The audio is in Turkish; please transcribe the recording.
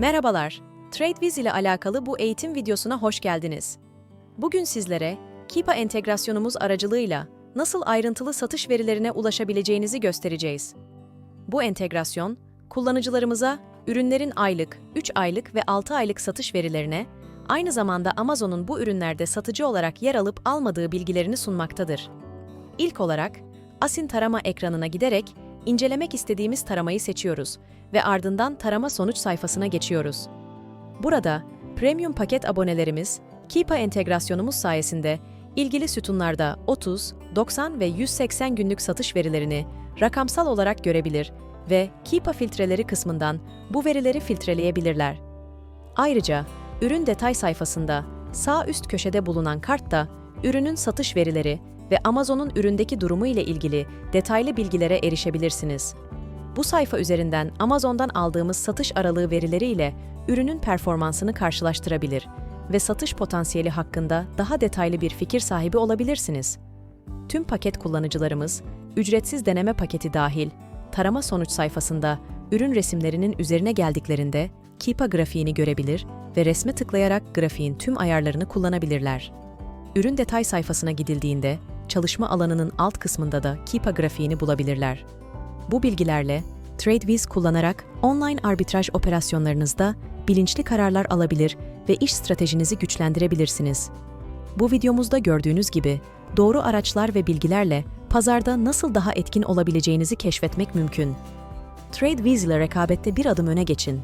Merhabalar, TradeViz ile alakalı bu eğitim videosuna hoş geldiniz. Bugün sizlere Kipa entegrasyonumuz aracılığıyla nasıl ayrıntılı satış verilerine ulaşabileceğinizi göstereceğiz. Bu entegrasyon, kullanıcılarımıza ürünlerin aylık, 3 aylık ve 6 aylık satış verilerine, aynı zamanda Amazon'un bu ürünlerde satıcı olarak yer alıp almadığı bilgilerini sunmaktadır. İlk olarak, Asin tarama ekranına giderek incelemek istediğimiz taramayı seçiyoruz ve ardından tarama sonuç sayfasına geçiyoruz. Burada premium paket abonelerimiz Kipa entegrasyonumuz sayesinde ilgili sütunlarda 30, 90 ve 180 günlük satış verilerini rakamsal olarak görebilir ve Kipa filtreleri kısmından bu verileri filtreleyebilirler. Ayrıca ürün detay sayfasında sağ üst köşede bulunan kartta ürünün satış verileri ve Amazon'un üründeki durumu ile ilgili detaylı bilgilere erişebilirsiniz. Bu sayfa üzerinden Amazon'dan aldığımız satış aralığı verileri ile ürünün performansını karşılaştırabilir ve satış potansiyeli hakkında daha detaylı bir fikir sahibi olabilirsiniz. Tüm paket kullanıcılarımız, ücretsiz deneme paketi dahil, tarama sonuç sayfasında ürün resimlerinin üzerine geldiklerinde Kipa grafiğini görebilir ve resme tıklayarak grafiğin tüm ayarlarını kullanabilirler. Ürün detay sayfasına gidildiğinde, çalışma alanının alt kısmında da Kipa grafiğini bulabilirler. Bu bilgilerle TradeViz kullanarak online arbitraj operasyonlarınızda bilinçli kararlar alabilir ve iş stratejinizi güçlendirebilirsiniz. Bu videomuzda gördüğünüz gibi doğru araçlar ve bilgilerle pazarda nasıl daha etkin olabileceğinizi keşfetmek mümkün. TradeViz ile rekabette bir adım öne geçin.